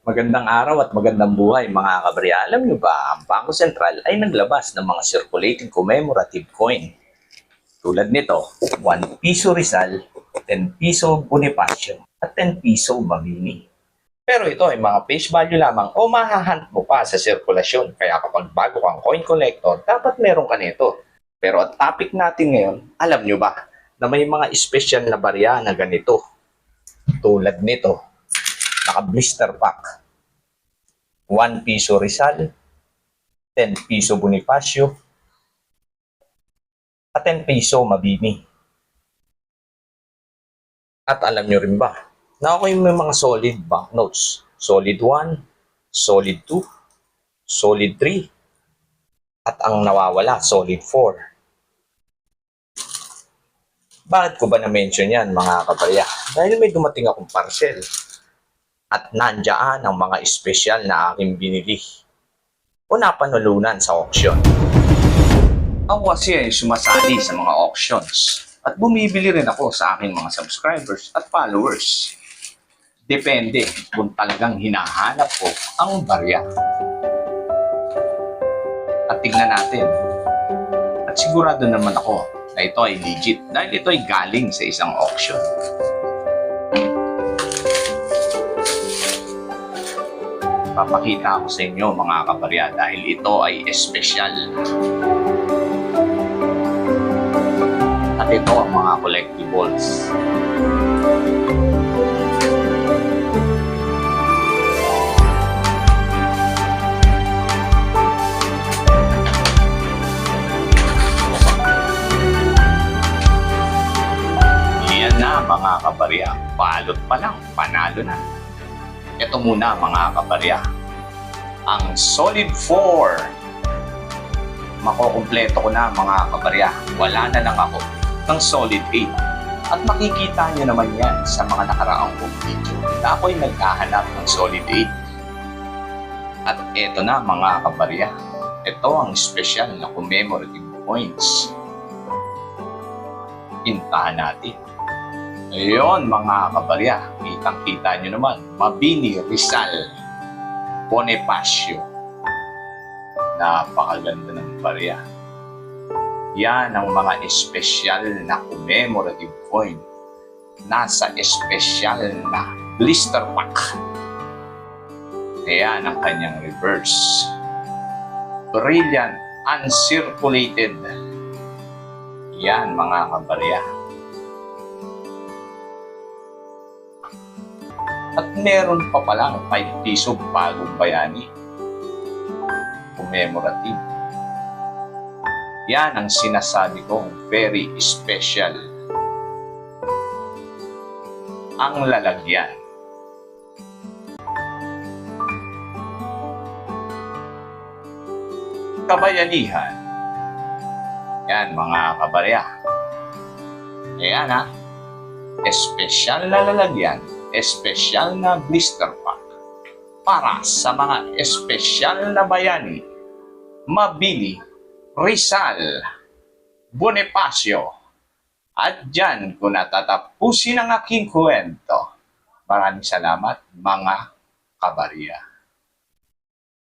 Magandang araw at magandang buhay mga kabarya. Alam nyo ba, ang Bangko Sentral ay naglabas ng mga circulating commemorative coin. Tulad nito, 1 piso Rizal, 10 piso Bonifacio, at 10 piso Mabini. Pero ito ay mga face value lamang o mahahunt mo pa sa sirkulasyon. Kaya kapag bago kang coin collector, dapat meron ka nito. Pero ang topic natin ngayon, alam nyo ba na may mga special na barya na ganito. Tulad nito, naka-blister pack. 1 piso Rizal, 10 piso Bonifacio, at 10 piso Mabini. At alam nyo rin ba, na ako yung may mga solid banknotes. Solid 1, solid 2, solid 3, at ang nawawala, solid 4. Bakit ko ba na-mention yan mga kabarya? Dahil may dumating akong parcel at nandiyan ang mga espesyal na aking binili o napanulunan sa auction. Ako kasi ay sumasali sa mga auctions at bumibili rin ako sa aking mga subscribers at followers. Depende kung talagang hinahanap ko ang barya. At tignan natin. At sigurado naman ako na ito ay legit dahil ito ay galing sa isang auction. Papakita ko sa inyo mga kabarya dahil ito ay espesyal. At ito ang mga collectibles. Yan na mga kabarya. Balot pa lang, panalo na. Ito muna mga kabarya. Ang Solid 4. Makukumpleto ko na mga kabarya. Wala na lang ako ng Solid 8. At makikita nyo naman yan sa mga nakaraang kong video na ako'y naghahanap ng Solid 8. At eto na mga kabarya. Ito ang special na commemorative points. Pintahan natin. Ayun mga kabarya, kitang-kita nyo naman, Mabini Rizal, Bonifacio. Napakaganda ng barya. Yan ang mga espesyal na commemorative coin. Nasa espesyal na blister pack. Ayan ang kanyang reverse. Brilliant, uncirculated. Yan mga kabarya. At meron pa palang 5 piso bagong bayani. Commemorative. Yan ang sinasabi kong very special. Ang lalagyan. Kabayanihan. Yan mga kabarya. Ayan ha. Espesyal na lalagyan espesyal na blister pack para sa mga espesyal na bayani, Mabini, Rizal, Bonifacio. At dyan ko natatapusin ang aking kwento. Maraming salamat mga kabarya.